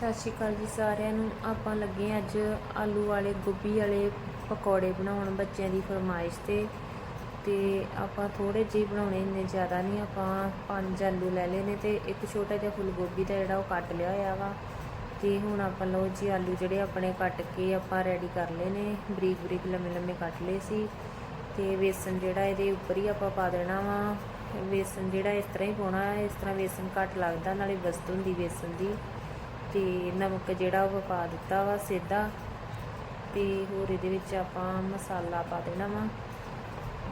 ਸਤਿ ਸ਼੍ਰੀ ਅਕਾਲ ਜੀ ਸਾਰਿਆਂ ਨੂੰ। ਆਪਾਂ ਲੱਗੇ ਹਾਂ ਅੱਜ ਆਲੂ ਵਾਲੇ, ਗੋਭੀ ਵਾਲੇ ਪਕੌੜੇ ਬਣਾਉਣ ਬੱਚਿਆਂ ਦੀ ਫਰਮਾਇਸ਼ ਤੇ। ਤੇ ਆਪਾਂ ਥੋੜੇ ਜਿਹੇ ਬਣਾਉਣੇ ਇੰਨੇ ਜ਼ਿਆਦਾ ਨਹੀਂ, ਆਪਾਂ ਪੰਜ ਆਲੂ ਲੈ ਲਏ ਨੇ ਤੇ ਇੱਕ ਛੋਟਾ ਜਿਹਾ ਫੁੱਲ ਗੋਭੀ ਦਾ ਜਿਹੜਾ ਉਹ ਕੱਟ ਲਿਆ ਹੋਇਆ ਵਾ। ਤੇ ਹੁਣ ਆਪਾਂ ਲਓ ਜੀ ਆਲੂ ਜਿਹੜੇ ਆਪਣੇ ਕੱਟ ਕੇ ਆਪਾਂ ਰੈਡੀ ਕਰ ਲਏ ਨੇ ਬਰੀਕ ਬਰੀਕ ਲੰਮੇ ਲੰਮੇ ਕੱਟ ਲਏ ਸੀ। ਤੇ ਵੇਸਣ ਜਿਹੜਾ ਇਹਦੇ ਉੱਪਰ ਹੀ ਆਪਾਂ ਪਾ ਦੇਣਾ ਵਾ। ਵੇਸਣ ਜਿਹੜਾ ਇਸ ਤਰ੍ਹਾਂ ਹੀ ਪਾਉਣਾ, ਇਸ ਤਰ੍ਹਾਂ ਵੇਸਣ ਘੱਟ ਲੱਗਦਾ, ਨਾਲੇ ਵਸਤ ਹੁੰਦੀ ਵੇਸਣ ਦੀ। ਤੇ ਨਮਕ ਜਿਹੜਾ ਉਹ ਪਾ ਦਿੱਤਾ ਵਾ ਸਿੱਧਾ ਤੇ ਹੋਰ ਇਹਦੇ ਵਿੱਚ ਆਪਾਂ ਮਸਾਲਾ ਪਾ ਦੇਣਾ ਵਾ।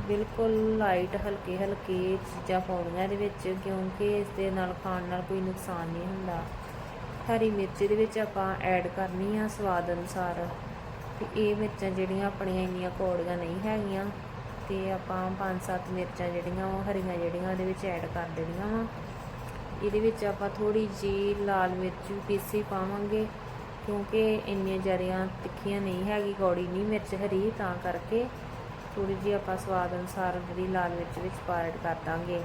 ਬਿਲਕੁਲ ਲਾਈਟ ਹਲਕੇ ਹਲਕੇ ਚੀਜ਼ਾਂ ਪਾਉਣੀਆਂ ਇਹਦੇ ਵਿੱਚ, ਕਿਉਂਕਿ ਇਸ ਦੇ ਨਾਲ ਖਾਣ ਨਾਲ ਕੋਈ ਨੁਕਸਾਨ ਨਹੀਂ ਹੁੰਦਾ। ਹਰੀ ਮਿਰਚ ਦੇ ਵਿੱਚ ਆਪਾਂ ਐਡ ਕਰਨੀ ਆ ਸਵਾਦ ਅਨੁਸਾਰ। ਤੇ ਇਹ ਮਿਰਚਾਂ ਜਿਹੜੀਆਂ ਆਪਣੀਆਂ ਇੰਨੀਆਂ ਕੌੜੀਆਂ ਨਹੀਂ ਹੈਗੀਆਂ, ਤੇ ਆਪਾਂ ਪੰਜ ਸੱਤ ਮਿਰਚਾਂ ਜਿਹੜੀਆਂ ਉਹ ਹਰੀਆਂ ਜਿਹੜੀਆਂ ਉਹਦੇ ਵਿੱਚ ਐਡ ਕਰ ਦੇਣੀਆਂ ਵਾ। ਇਹਦੇ ਵਿੱਚ ਆਪਾਂ ਥੋੜੀ ਜੀ ਲਾਲ ਮਿਰਚ ਵੀ ਪੀਸੀ ਪਾਵਾਂਗੇ, ਕਿਉਂਕਿ ਇੰਨੀਆਂ ਜਰੀਆਂ ਤਿੱਖੀਆਂ ਨਹੀਂ ਹੈਗੀ, ਕੌੜੀ ਨਹੀਂ, ਮਿਰਚ ਹਰੀ ਤਾਂ ਕਰਕੇ ਥੋੜੀ ਜੀ ਆਪਾਂ ਸਵਾਦ ਅਨੁਸਾਰ ਜਿਹੜੀ ਲਾਲ ਮਿਰਚ ਵਿੱਚ ਪਾ ਐਡ ਕਰ ਦਾਂਗੇ।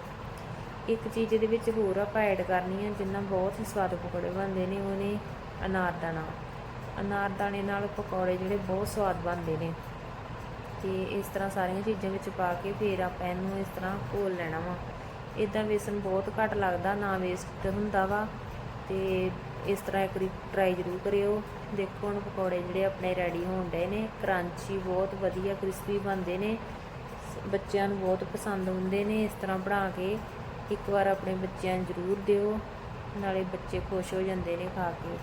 ਇੱਕ ਚੀਜ਼ ਇਹਦੇ ਵਿੱਚ ਹੋਰ ਆਪਾਂ ਐਡ ਕਰਨੀ ਹੈ ਜਿੰਨਾ ਬਹੁਤ ਹੀ ਸਵਾਦ ਪਕੌੜੇ ਬਣਦੇ ਨੇ, ਉਹ ਨੇ ਅਨਾਰਦਾਨਾ ਅਨਾਰਦਾਣੇ ਨਾਲ ਪਕੌੜੇ ਜਿਹੜੇ ਬਹੁਤ ਸਵਾਦ ਬਣਦੇ ਨੇ। ਤੇ ਇਸ ਤਰ੍ਹਾਂ ਸਾਰੀਆਂ ਚੀਜ਼ਾਂ ਵਿੱਚ ਪਾ ਕੇ ਫਿਰ ਆਪਾਂ ਇਹਨੂੰ ਇਸ ਤਰ੍ਹਾਂ ਘੋਲ ਲੈਣਾ ਵਾ। ਇਦਾਂ ਵੇਸਣ ਬਹੁਤ ਘੱਟ ਲੱਗਦਾ, ਨਾ ਵੇਸਟ ਹੁੰਦਾ ਵਾ। ਤੇ ਇਸ ਤਰ੍ਹਾਂ ਇੱਕ ਵਾਰੀ ਟਰਾਈ ਜ਼ਰੂਰ ਕਰਿਓ। ਦੇਖੋ ਹੁਣ ਪਕੌੜੇ ਜਿਹੜੇ ਆਪਣੇ ਰੈਡੀ ਹੋਣ ਡਏ ਨੇ ਕਰੰਚੀ ਬਹੁਤ ਵਧੀਆ ਕ੍ਰਿਸਪੀ ਬਣਦੇ ਨੇ। ਸ- ਬੱਚਿਆਂ ਨੂੰ ਬਹੁਤ ਪਸੰਦ ਹੁੰਦੇ ਨੇ ਇਸ ਤਰ੍ਹਾਂ ਬਣਾ ਕੇ। ਇੱਕ ਵਾਰ ਆਪਣੇ ਬੱਚਿਆਂ ਨੂੰ ਜ਼ਰੂਰ ਦਿਓ, ਨਾਲੇ ਬੱਚੇ ਖੁਸ਼ ਹੋ ਜਾਂਦੇ ਨੇ ਖਾ ਕੇ।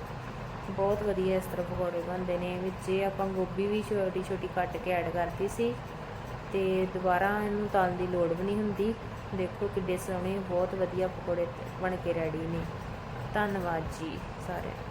ਬਹੁਤ ਵਧੀਆ ਇਸ ਤਰ੍ਹਾਂ ਪਕੌੜੇ ਬਣਦੇ ਨੇ, ਵਿੱਚ ਇਹ ਆਪਾਂ ਗੋਭੀ ਵੀ ਛੋਟੀ ਛੋਟੀ ਕੱਟ ਕੇ ਐਡ ਕਰਤੀ ਸੀ। ਤੇ ਦੁਬਾਰਾ ਇਹਨੂੰ ਤਲਣ ਦੀ ਲੋੜ ਵੀ ਨਹੀਂ ਹੁੰਦੀ। ਦੇਖੋ ਕਿੱਡੇ ਸੋਹਣੇ, ਬਹੁਤ ਵਧੀਆ ਪਕੌੜੇ ਬਣ ਕੇ ਰੈਡੀ ਨੇ। ਧੰਨਵਾਦ ਜੀ ਸਾਰਿਆਂ